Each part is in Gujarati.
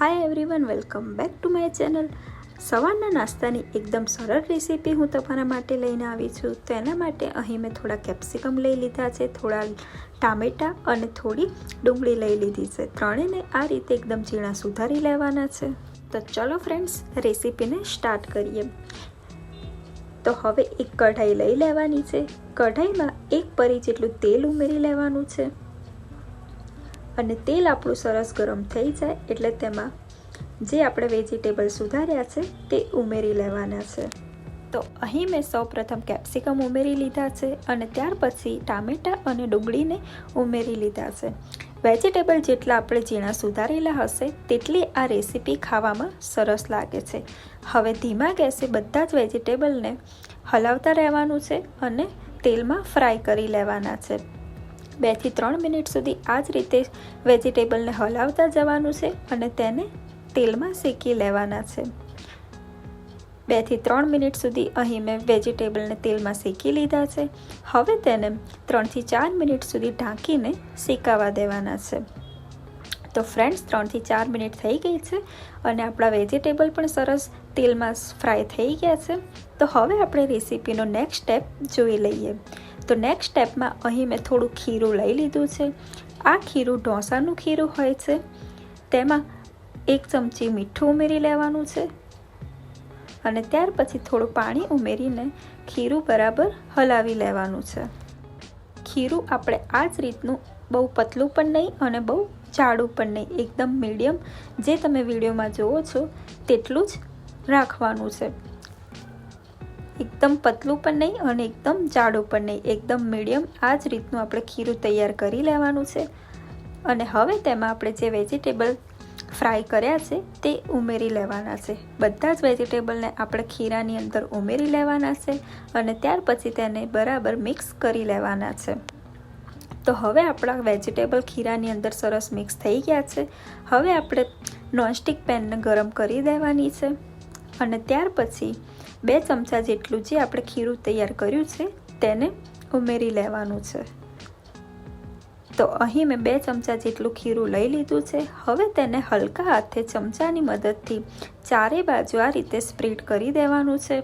Hi everyone welcome back to my channel સવારના નાસ્તાની એકદમ સરળ રેસીપી હું તમારા માટે લઈને આવી છું. તો એના માટે અહીં મેં થોડા કેપ્સિકમ લઈ લીધા છે, થોડા ટામેટાં અને થોડી ડુંગળી લઈ લીધી છે. ત્રણેયને આ રીતે એકદમ ઝીણા સુધારી લેવાના છે. તો ચલો ફ્રેન્ડ્સ રેસીપીને સ્ટાર્ટ કરીએ. તો હવે એક કઢાઈ લઈ લેવાની છે. કઢાઈમાં એક પરી જેટલું તેલ ઉમેરી લેવાનું છે. અને તેલ આપણું સરસ ગરમ થઈ જાય એટલે તેમાં જે આપણે વેજીટેબલ સુધાર્યા છે, તે ઉમેરી લેવાના છે. તો અહીં મેં સૌ પ્રથમ કેપ્સિકમ ઉમેરી લીધા છે અને ત્યાર પછી ટામેટાં અને ડુંગળીને ઉમેરી લીધા છે. વેજીટેબલ જેટલા આપણે ઝીણા સુધારેલા હશે, તેટલી આ રેસીપી ખાવામાં સરસ લાગે છે. હવે ધીમા ગેસે બધા જ વેજીટેબલને હલાવતા રહેવાનું છે અને તેલમાં ફ્રાય કરી લેવાના છે. બેથી ત્રણ મિનિટ સુધી આ જ રીતે વેજીટેબલને હલાવતા જવાનું છે અને તેને તેલમાં શેકી લેવાના છે. બેથી ત્રણ મિનિટ સુધી અહીં મેં વેજીટેબલને તેલમાં શેકી લીધા છે. હવે તેને ત્રણથી ચાર મિનિટ સુધી ઢાંકીને શેકાવા દેવાના છે. તો ફ્રેન્ડ્સ, ત્રણથી ચાર મિનિટ થઈ ગઈ છે અને આપણા વેજીટેબલ પણ સરસ તેલમાં ફ્રાય થઈ ગયા છે. તો હવે આપણે રેસીપીનો નેક્સ્ટ સ્ટેપ જોઈ લઈએ. તો નેક્સ્ટ સ્ટેપમાં અહીં મેં થોડું ખીરું લઈ લીધું છે. આ ખીરું ઢોસાનું ખીરું હોય છે. તેમાં એક ચમચી મીઠું ઉમેરી લેવાનું છે. અને ત્યાર પછી થોડું પાણી ઉમેરીને ખીરું બરાબર હલાવી લેવાનું છે. ખીરું આપણે આ જ રીતનું બહુ પતલું પણ નહીં અને બહુ જાડું પણ નહીં. એકદમ મીડિયમ જે તમે વિડીયોમાં જુઓ છો, તેટલું જ રાખવાનું છે. એકદમ પતલું પણ નહીં અને એકદમ જાડું પણ નહીં. એકદમ મીડિયમ આ જ રીતનું આપણે ખીરું તૈયાર કરી લેવાનું છે. અને હવે તેમાં આપણે જે વેજીટેબલ ફ્રાય કર્યા છે તે ઉમેરી લેવાના છે. બધા જ વેજીટેબલને આપણે ખીરાની અંદર ઉમેરી લેવાના છે અને ત્યાર પછી તેને બરાબર મિક્સ કરી લેવાના છે. તો હવે આપણા વેજીટેબલ ખીરાની અંદર સરસ મિક્સ થઈ ગયા છે. હવે આપણે નોનસ્ટિક પેનને ગરમ કરી દેવાની છે. અને ત્યાર પછી બે ચમચા જેટલું જે આપણે ખીરું તૈયાર કર્યું છે, તેને ઉમેરી લેવાનું છે. તો અહીં મેં બે ચમચા જેટલું ખીરું લઈ લીધું છે. હવે તેને હલકા હાથે ચમચાની મદદથી ચારે બાજુ આ રીતે સ્પ્રેડ કરી દેવાનું છે.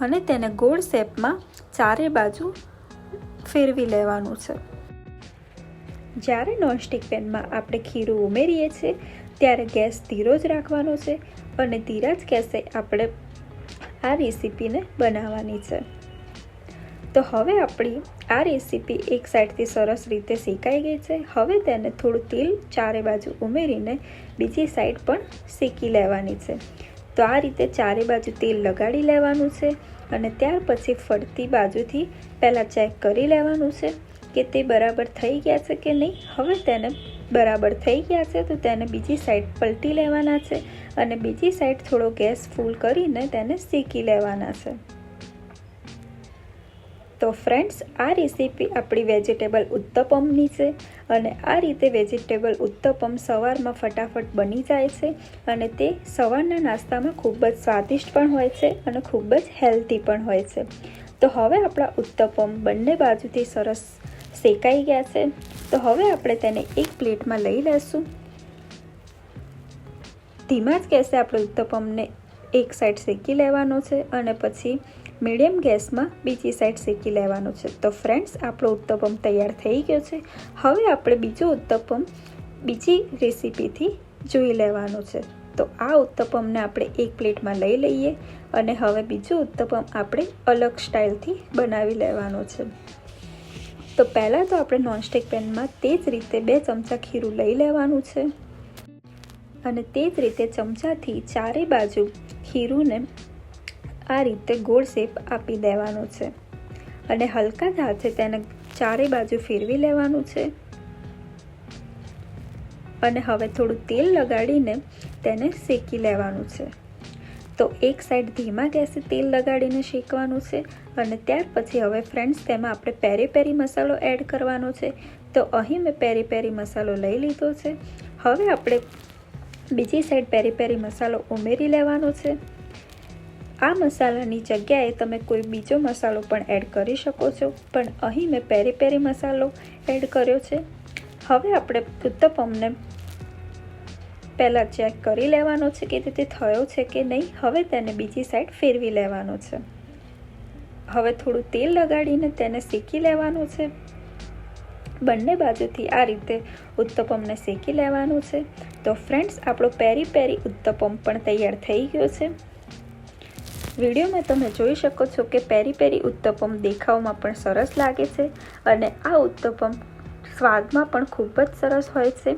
અને તેને ગોળ શેપમાં ચારે બાજુ ફેરવી લેવાનું છે. જ્યારે નોનસ્ટિક પેનમાં આપણે ખીરું ઉમેરીએ છીએ ત્યારે ગેસ ધીરો જ રાખવાનો છે અને ધીરા જ ગેસે આપણે આ રેસીપીને બનાવવાની છે. તો હવે આપણી આ રેસીપી એક સાઈડથી સરસ રીતે શેકાઈ ગઈ છે. હવે તેને થોડું તેલ ચારે બાજુ ઉમેરીને બીજી સાઈડ પણ શેકી લેવાની છે. તો આ રીતે ચારે બાજુ તેલ લગાડી લેવાનું છે અને ત્યાર પછી ફરતી બાજુથી પહેલાં ચેક કરી લેવાનું છે. કે તે બરાબર થઈ ગયા છે કે નહીં? હવે તેને બરાબર થઈ ગયા છે તો તેને બીજી સાઈડ પલટી લેવાના છે અને બીજી સાઈડ થોડો ગેસ ફૂલ કરીને તેને શેકી લેવાના છે. તો ફ્રેન્ડ્સ આ રેસીપી આપણી વેજીટેબલ ઉત્તપમની છે અને આ રીતે વેજીટેબલ ઉત્તપમ સવારમાં ફટાફટ બની જાય છે અને તે સવારના નાસ્તામાં ખૂબ જ સ્વાદિષ્ટ પણ હોય છે અને ખૂબ જ હેલ્ધી પણ હોય છે. તો હવે આપણા ઉત્તપમ બંને બાજુથી સરસ શેકાઈ ગયા છે. તો હવે આપણે તેને એક પ્લેટમાં લઈ લઈશું. ધીમા જ ગેસે આપણે ઉત્તપમને એક સાઈડ શેકી લેવાનો છે અને પછી મીડિયમ ગેસમાં બીજી સાઈડ શેકી લેવાનું છે. તો ફ્રેન્ડ્સ આપણો ઉત્તપમ તૈયાર થઈ ગયો છે. હવે આપણે બીજો ઉત્તપમ બીજી રેસીપીથી જોઈ લેવાનું છે. તો આ ઉત્તપમને આપણે એક પ્લેટમાં લઈ લઈએ અને હવે બીજું ઉત્તપમ આપણે અલગ સ્ટાઇલથી બનાવી લેવાનો છે. તો પહેલાં તો આપણે નોનસ્ટિક પેનમાં તે જ રીતે બે ચમચા ખીરું લઈ લેવાનું છે. અને તે જ રીતે ચમચાથી ચારે બાજુ ખીરુંને આ રીતે ગોળ શેપ આપી દેવાનો છે. અને હલકા હાથે તેને ચારે બાજુ ફેરવી લેવાનું છે. અને હવે થોડું તેલ લગાડીને તેને શેકી લેવાનું છે. તો એક સાઈડ ધીમા ગેસે તેલ લગાડીને શેકવાનું છે અને ત્યાર પછી હવે ફ્રેન્ડ્સ તેમાં આપણે પેરી પેરી મસાલો એડ કરવાનો છે. તો અહીં મેં પેરી પેરી મસાલો લઈ લીધો છે. હવે આપણે બીજી સાઈડ પેરી પેરી મસાલો ઉમેરી લેવાનો છે. આ મસાલાની જગ્યાએ તમે કોઈ બીજો મસાલો પણ એડ કરી શકો છો. પણ અહીં મેં પેરી પેરી મસાલો એડ કર્યો છે. હવે આપણે ઉત્તપમને પહેલાં ચેક કરી લેવાનો છે કે તે થયો છે કે નહીં, હવે તેને બીજી સાઈડ ફેરવી લેવાનો છે. હવે થોડું તેલ લગાડીને તેને શેકી લેવાનું છે. બંને બાજુથી આ રીતે ઉત્તપમને શેકી લેવાનું છે. તો ફ્રેન્ડ્સ, આપણો પેરી પેરી ઉત્તપમ પણ તૈયાર થઈ ગયો છે. વિડીયોમાં તમે જોઈ શકો છો કે પેરી પેરી ઉત્તપમ દેખાવમાં પણ સરસ લાગે છે અને આ ઉત્તપમ સ્વાદમાં પણ ખૂબ જ સરસ હોય છે.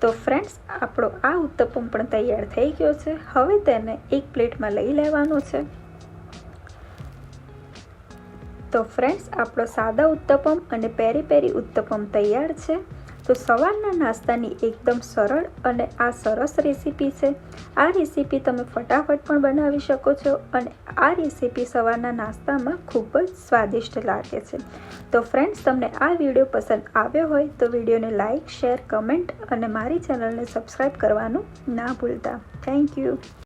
તો ફ્રેન્ડ્સ આપણો આ ઉત્તપમ પણ તૈયાર થઈ ગયો છે. હવે તેને એક પ્લેટમાં લઈ લેવાનો છે. તો ફ્રેન્ડ્સ આપણો સાદા ઉત્તપમ અને પેરી પેરી ઉત્તપમ તૈયાર છે. તો સવારના નાસ્તાની એકદમ સરળ અને આ સરસ રેસીપી છે. આ રેસીપી તમે ફટાફટ પણ બનાવી શકો છો અને આ રેસીપી સવારના નાસ્તામાં ખૂબ જ સ્વાદિષ્ટ લાગે છે. તો ફ્રેન્ડ્સ, તમને આ વીડિયો પસંદ આવ્યો હોય તો વિડીયોને લાઇક શેર, કમેન્ટ અને મારી ચેનલને સબસ્ક્રાઈબ કરવાનું ના ભૂલતા. Thank you.